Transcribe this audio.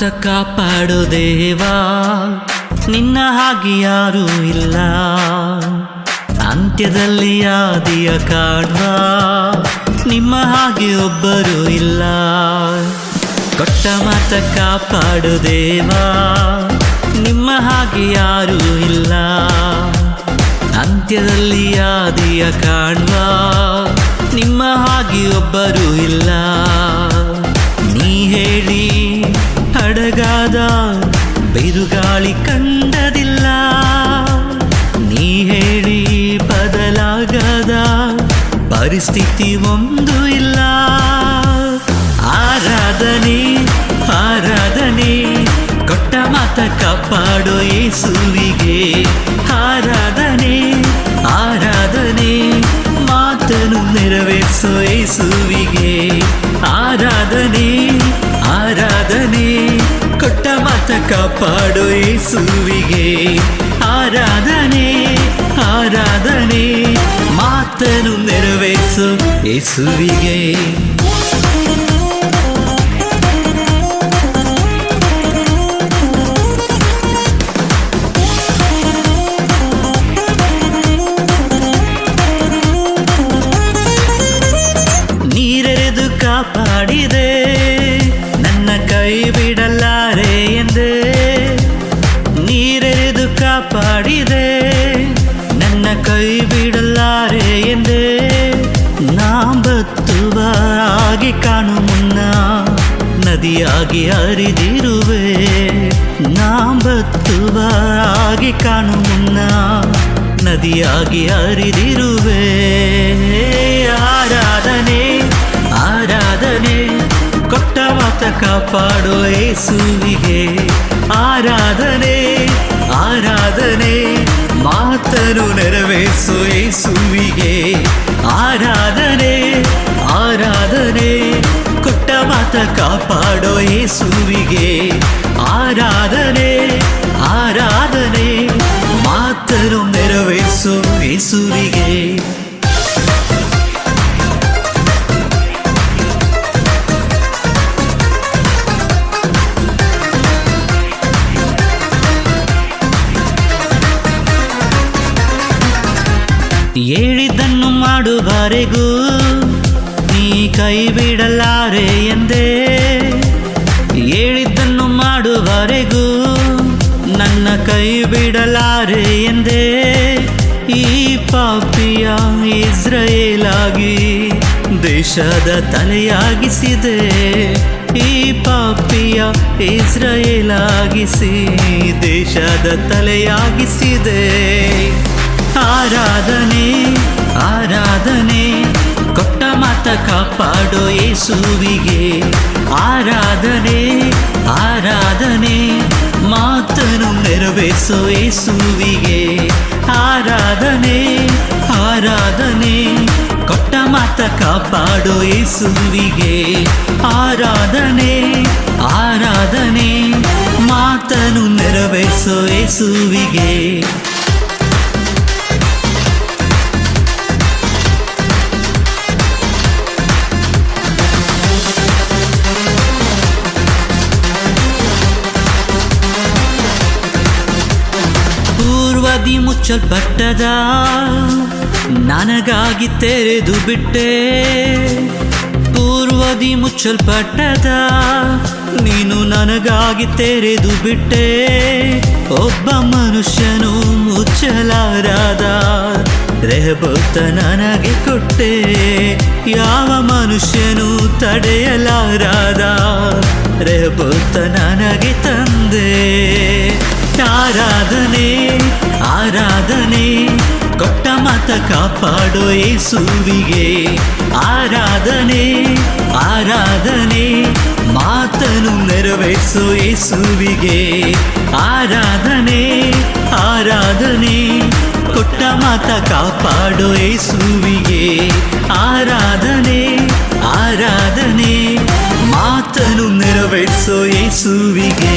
ಮಾತ ಕಾಪಾಡು ದೇವಾ. ನಿನ್ನ ಹಾಗೆ ಯಾರೂ ಇಲ್ಲ. ಅಂತ್ಯದಲ್ಲಿ ಆದಿಯ ಕಾಣುವ. ನಿಮ್ಮ ಹಾಗೆ ಒಬ್ಬರು ಇಲ್ಲ. ಕೊಟ್ಟ ಮಾತ ಕಾಪಾಡು ದೇವಾ. ನಿಮ್ಮ ಹಾಗೆ ಯಾರೂ ಇಲ್ಲ. ಅಂತ್ಯದಲ್ಲಿ ಆದಿಯ ಕಾಣುವ. ನಿಮ್ಮ ಹಾಗೆ ಒಬ್ಬರು ಇಲ್ಲ. ನೀ ಹೇಳಿ ಹಡಗಾದ ಬಿರುಗಾಳಿ ಕಂಡದಿಲ್ಲ. ನೀ ಹೇಳಿ ಬದಲಾಗದ, ಪರಿಸ್ಥಿತಿ ಒಂದು ಇಲ್ಲ. ಆರಾಧನೆ ಆರಾಧನೆ, ಕೊಟ್ಟ ಮಾತ ಕಾಪಾಡೋ ಯೇಸುವಿಗೆ. ಆರಾಧನೆ ಆರಾಧನೆ ಮಾತನು ನೆರವೇರಿಸೋ ಯೇಸುವಿಗೆ. ಆರಾಧನೆ ಕೊಟ್ಟ ಮಾತ ಕಾಪಾಡೋ ಯೇಸುವಿಗೆ ಆರಾಧನೆ ಆರಾಧನೆ ಮಾತನು ನೆರವೇರಿಸೋ ಯೇಸುವಿಗೆ ನೀರೆರೆದು ಕಾಪಾಡಿದೆ ಕಾಪಾಡಿದೆ ನನ್ನ ಕೈ ಬಿಡಲಾರೆ ಎಂದೇ ನಾ ಬತ್ತುವ ಹಾಗೆ ಕಾಣು ಮುನ್ನ ನದಿಯಾಗಿ ಹರಿದಿರುವೆ. ನಾ ಬತ್ತುವ ಹಾಗೆ ಕಾಣು ಮುನ್ನ ನದಿಯಾಗಿ ಹರಿದಿರುವೆ. ಆರಾಧನೆ ಆರಾಧನೆ, ಕೊಟ್ಟ ಮಾತ ಕಾಪಾಡೋ ಏಸುವಿಗೆ ಆರಾಧನೆ ಆರಾಧನೆ ಮಾತನು ನೆರವೇರಿಸು ಯೇಸುವಿಗೆ. ಆರಾಧನೆ ಆರಾಧನೆ, ಕೊಟ್ಟ ಮಾತ ಕಾಪಾಡೋ ಯೇಸುವಿಗೆ. ಆರಾಧನೆ ಆರಾಧನೆ ಮಾತನು ನೆರವೇರಿಸು ಯೇಸುವಿಗೆ. ಹೇಳಿದ್ದನ್ನು ಮಾಡುವರೆಗೂ ನೀ ಕೈ ಬಿಡಲಾರೆ ಎಂದೇ. ಹೇಳಿದ್ದನ್ನು ಮಾಡುವರೆಗೂ ನನ್ನ ಕೈ ಬಿಡಲಾರೆ ಎಂದೇ. ಈ ಪಾಪಿಯ ಇಸ್ರೇಲಾಗಿ ದೇಶದ ತಲೆಯಾಗಿಸಿದೆ. ಈ ಪಾಪಿಯ ಇಸ್ರೇಲಾಗಿಸಿ ದೇಶದ ತಲೆಯಾಗಿಸಿದೆ. ಆರಾಧನೆ ಆರಾಧನೆ, ಕೊಟ್ಟ ಮಾತ ಕಾಪಾಡೋ ಯೇಸುವಿಗೆ. ಆರಾಧನೆ ಆರಾಧನೆ ಮಾತನು ನೆರವೇರಿಸೋ ಯೇಸುವಿಗೆ. ಆರಾಧನೆ ಆರಾಧನೆ, ಕೊಟ್ಟ ಮಾತ ಕಾಪಾಡೋ ಯೇಸುವಿಗೆ. ಆರಾಧನೆ ಆರಾಧನೆ ಮಾತನು ನೆರವೇರಿಸೋ ಯೇಸುವಿಗೆ. ಮುಚ್ಚಲ್ಪಟ್ಟದ. ನನಗಾಗಿ ತೆರೆದು ಬಿಟ್ಟೆ. ಪೂರ್ವದಿ ಮುಚ್ಚಲ್ಪಟ್ಟದ. ನೀನು ನನಗಾಗಿ ತೆರೆದು ಬಿಟ್ಟೆ. ಒಬ್ಬ ಮನುಷ್ಯನು ಮುಚ್ಚಲಾರದ. ರೆಹಬುತ್ತ ನನಗೆ ಕೊಟ್ಟೆ. ಯಾವ ಮನುಷ್ಯನು ತಡೆಯಲಾರದ. ರೆಹಬುತ್ತ ನನಗೆ ತಂದೆ. ಆರಾಧನೆ ಆರಾಧನೆ, ಕೊಟ್ಟ ಮತ ಕಾಪಾಡೋ ಏಸುವಿಗೆ ಆರಾಧನೆ ಆರಾಧನೆ ಮಾತನು ನೆರವೇರಿಸೋ ಏಸುವಿಗೆ ಆರಾಧನೆ ಆರಾಧನೆ, ಕೊಟ್ಟ ಮತ ಕಾಪಾಡೋ ಏಸುವಿಗೆ ಆರಾಧನೆ ಆರಾಧನೆ ಮಾತನು ನೆರವೇರಿಸೋ ಯೇಸುವಿಗೆ.